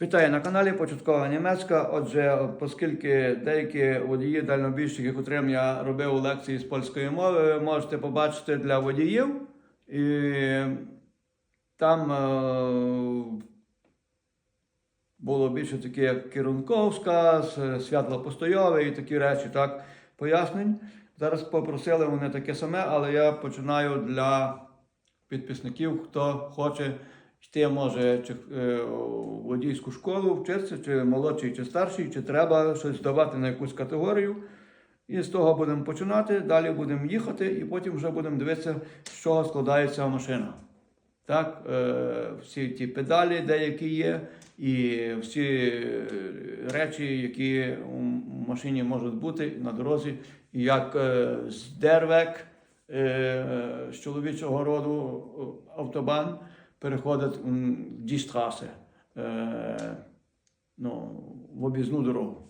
Вітаю на каналі Початкова німецька. Отже, оскільки деякі водії дальнобійщиків, яким я робив лекції з польської мови, ви можете побачити для водіїв. І там е, було більше таке як керунковська, святлопостоєве і такі речі, так, пояснень. Зараз попросили вони таке саме, але я починаю для підписників, хто хоче йти, може, чи е, у водійську школу вчитися, чи молодший, чи старший, чи треба щось здавати на якусь категорію. І з того будемо починати, далі будемо їхати, і потім вже будемо дивитися, з чого складається машина. Так, е, всі ті педалі, деякі є, і всі е, речі, які у машині можуть бути на дорозі, як е, з дервек е, з чоловічого роду е, автобан переходить в дістраси, е, ну, в об'їзну дорогу.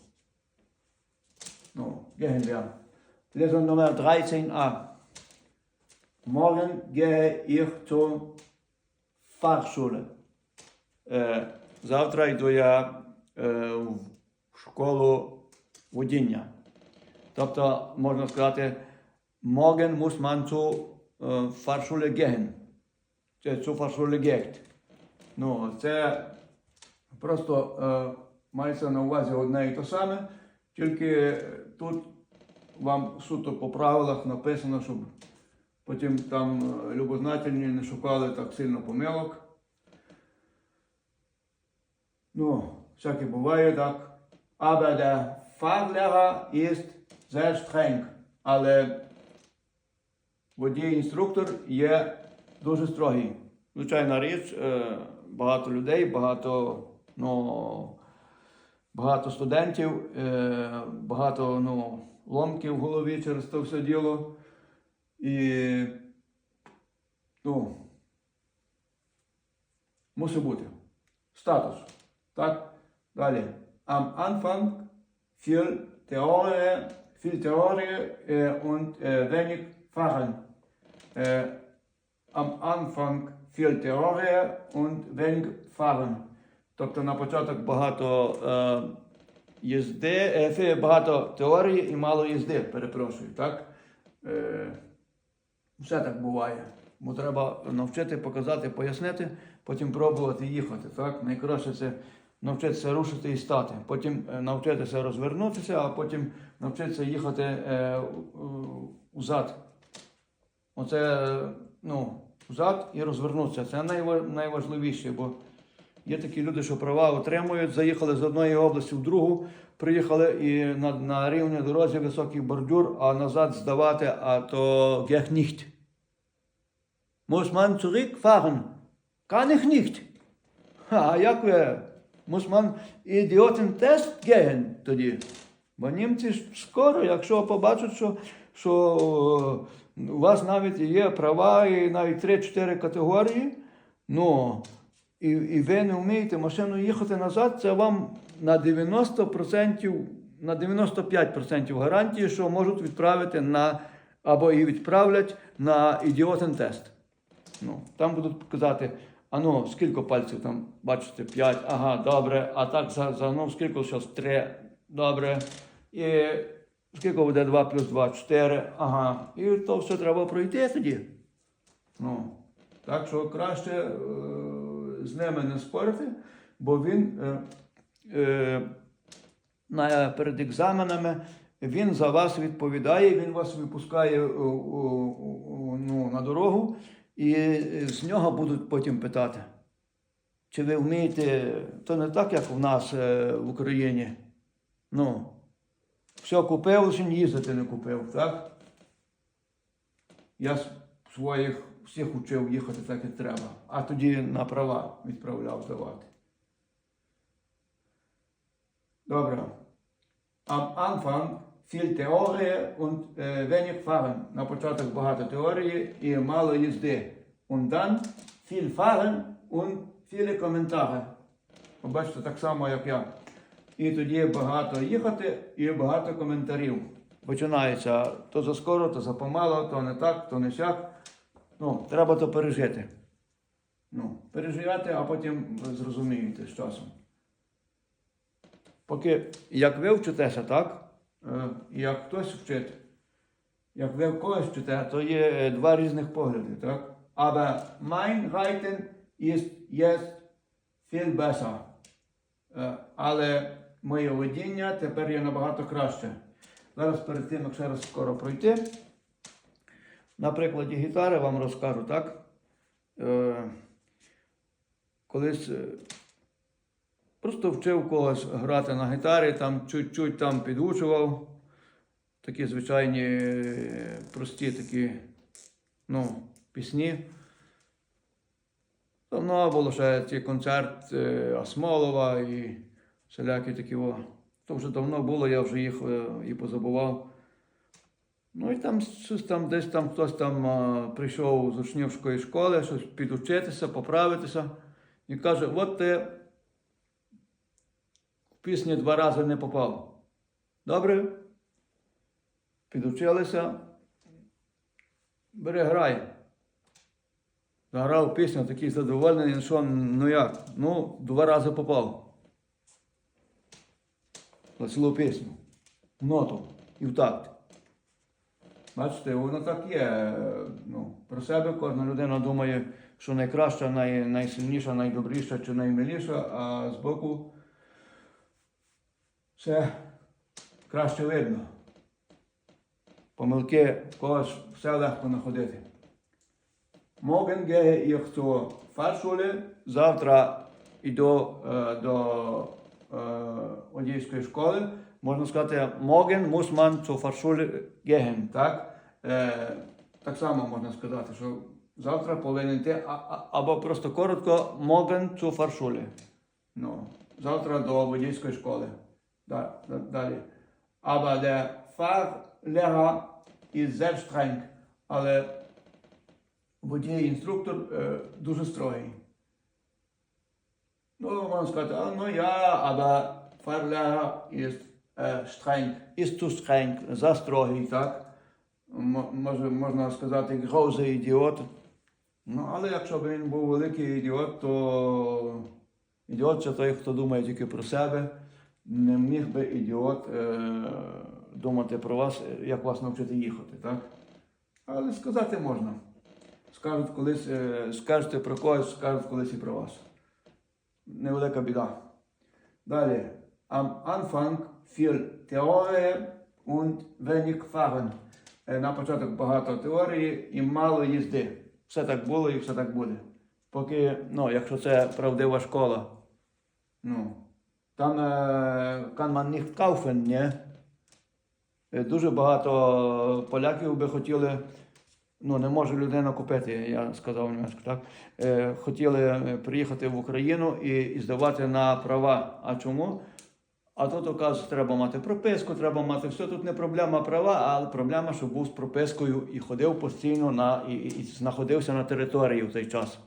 Ну, gehen wir. Lesung Nummer 13a. Morgen gehe ich zur Fahrschule. Е, завтра йду я е, в школу водіння. Тобто, можна сказати, morgen muss man zur е, Fahrschule gehen. Geht. Ну, це просто е, мається на увазі одне і те саме, тільки тут вам суто по правилах написано, щоб потім там е, любознательні не шукали так сильно помилок. Ну, всяке буває так. Aber der Fahrlehrer ist sehr streng. Але водій-інструктор є дуже строгий. Звичайна річ, е, багато людей, багато, ну, багато студентів, е, багато ну, ломків в голові через це все діло. І ну, мусить бути. Статус. Так? Далі. Am Anfang viel Theorie, viel Theorie äh, und wenig Fahren. Am Anfang viel Theorie und wenig Fahren. Тобто на початок багато е, їзди, е, багато теорії і мало їзди, перепрошую, так? Е, все так буває. Бо треба навчити, показати, пояснити, потім пробувати їхати. Так? Найкраще це навчитися рушити і стати. Потім е, навчитися розвернутися, а потім навчитися їхати е, у- узад. Оце е, ну, взад і розвернутися. Це найважливіше, бо є такі люди, що права отримують, заїхали з одної області в другу, приїхали і на, на рівній дорозі високий бордюр, а назад здавати, а то nicht. Muss man zurückfahren? Kann. А як ви? Muss man Idioten-тест gehen тоді? Бо німці скоро, якщо побачать, що, що у вас навіть є права і навіть 3-4 категорії, ну, і, і ви не вмієте машину їхати назад, це вам на 90%, на 95% гарантії, що можуть відправити на, або і відправлять на ідіотен-тест. Ну, там будуть казати, а ну, скільки пальців там, бачите, 5, ага, добре, а так за, за ну, скільки зараз 3, добре. І скільки буде 2 плюс 2, 4, ага. І то все треба пройти тоді. Ну, так що краще е, з ними не спорити, бо він е, е, на, перед екзаменами він за вас відповідає, він вас випускає у, у, у, ну, на дорогу, і з нього будуть потім питати. Чи ви вмієте, то не так, як у нас е, в Україні. Ну, все купив, лише їздити не купив, так? Я своїх всіх учив їхати так, як треба, а тоді на права відправляв здавати. Добре. Am Anfang viel Theorie und äh, wenig Fahren. На початок багато теорії і мало їзди. Und dann viel Fahren und viele Kommentare. Побачите, так само, як я. І тоді багато їхати і багато коментарів. Починається то заскоро, то запомало, то не так, то не сяк. Ну, треба то пережити. Ну, переживати, а потім зрозумієте з часом. Поки як ви вчитеся, так? Е, як хтось вчить, як ви в когось вчите, то є е, два різних погляди, так? Aber mein Reiten ist jetzt viel besser. Е, Але моє водіння тепер є набагато краще. Зараз перед тим, як ще раз скоро пройти, на прикладі гітари вам розкажу, так? Е, колись е, просто вчив когось грати на гітарі, там чуть-чуть там підучував. Такі звичайні е, прості такі ну, пісні. Давно було ще ці концерт е, Асмолова і всілякі такі. О. То вже давно було, я вже їх е, і позабував. Ну і там щось там десь там хтось там а, прийшов з учнівської школи, щось підучитися, поправитися. І каже, от ти в пісні два рази не попав. Добре? Підучилися. Бери грай. Заграв пісню, такий задоволений, що, ну як? Ну, два рази попав. На цілу пісню. Ноту і в такт. Бачите, воно так є. е, Ну, про себе кожна людина думає, що найкраща, най, найсильніша, найдобріша чи наймиліша, а збоку все краще видно. Помилки в когось все легко знаходити. Morgen gehe ich zur. Завтра йду е, до е, водійської школи. Можна сказати, muss man zur Fachschule. Так? Е, так само можна сказати, що завтра повинен йти, а, а, або просто коротко morgen zur Ну, завтра до водійської школи. Да, да, далі. Aber der Fahrlehrer ist sehr streng. Але водій-інструктор е, дуже строгий. Ну, можна сказати, а, ну я, aber Fahrlehrer ist е, streng, ist zu streng, за строгий, так? Може, можна сказати, грозий ідіот. Ну, але якщо б він був великий ідіот, то ідіот це той, хто думає тільки про себе. Не міг би ідіот е, думати про вас, як вас навчити їхати, так? Але сказати можна. Скажуть колись, е, скажете про когось, скажуть колись і про вас. Невелика біда. Далі. Am Anfang viel Theorie und wenig Fahren. На початок багато теорії і мало їзди. Все так було і все так буде. Поки, ну, якщо це правдива школа. Ну, там kann man nicht kaufen, ні? Е, Дуже багато поляків би хотіли, ну не може людина купити, я сказав німецьку, так? Е, хотіли е, приїхати в Україну і, і здавати на права. А чому? А тут, оказується, треба мати прописку, треба мати все. Тут не проблема права, а проблема, щоб був з пропискою і ходив постійно на, і, і, і знаходився на території в той час.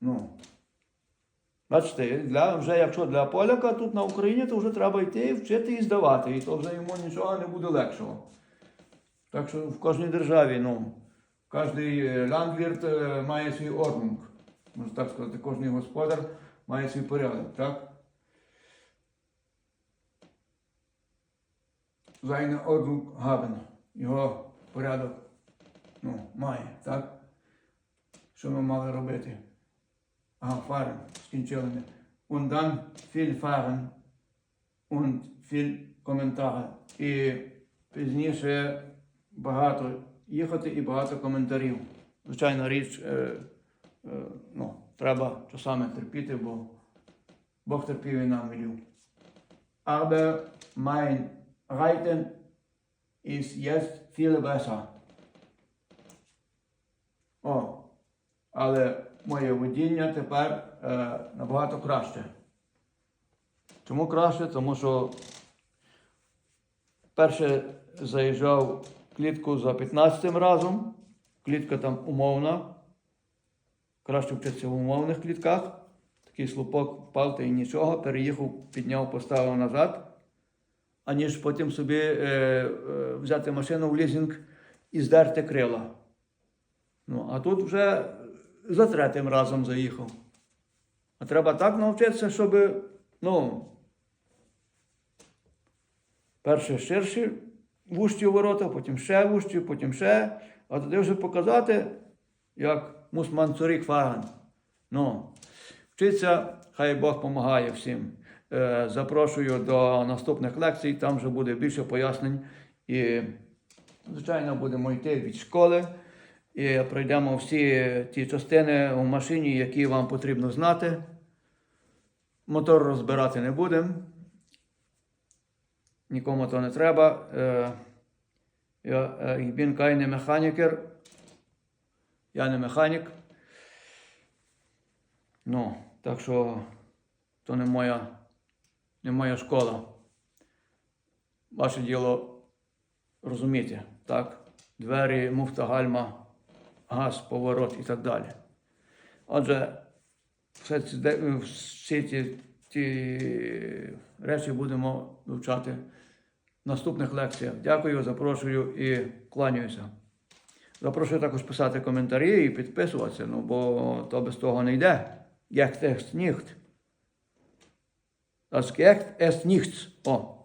Ну. Бачите, для, вже якщо для поляка тут на Україні, то вже треба йти, вчити і здавати. І то вже йому нічого не буде легшого. Так що в кожній державі, ну, кожний ландвірт е, має свій орднунг. Можна так сказати, кожний господар має свій порядок, так? Seine Ordnung haben. Його порядок ну, має, так? Що ми мали робити? Ага, fahren, скінчили ми. Dann viel fahren und viel коментарі. І пізніше багато їхати і багато коментарів. Звичайна річ, е, е, ну, треба часами терпіти, бо Бог терпів і нам велів. Aber mein Reiten ist jetzt viel besser. О, але моє водіння тепер е, набагато краще. Чому краще? Тому що перше заїжджав клітку за 15 разом. Клітка там умовна. Краще вчитися в умовних клітках. Такий слупок впав та й нічого, переїхав, підняв, поставив назад. Аніж потім собі е, е, взяти машину в лізинг і здерти крила. Ну, а тут вже за третім разом заїхав. А треба так навчитися, щоб, ну, Перше ширші вущі ворота, потім ще вущі, потім ще. А тоді вже показати, як мусман цурік фаган. Ну, вчиться, хай Бог допомагає всім. Е, запрошую до наступних лекцій, там вже буде більше пояснень. І, звичайно, будемо йти від школи і пройдемо всі ті частини у машині, які вам потрібно знати. Мотор розбирати не будемо. Нікому то не треба. Е, е, ich bin. Я не механік. Ну, так що то не моя, не моя школа. Ваше діло розуміти, так? Двері, муфта, гальма, газ, поворот і так далі. Отже, всі ці, ті речі будемо вивчати в наступних лекціях. Дякую, запрошую і кланяюся. Запрошую також писати коментарі і підписуватися, ну, бо то без того не йде. Як текст ніхт. Das ist nichts. О,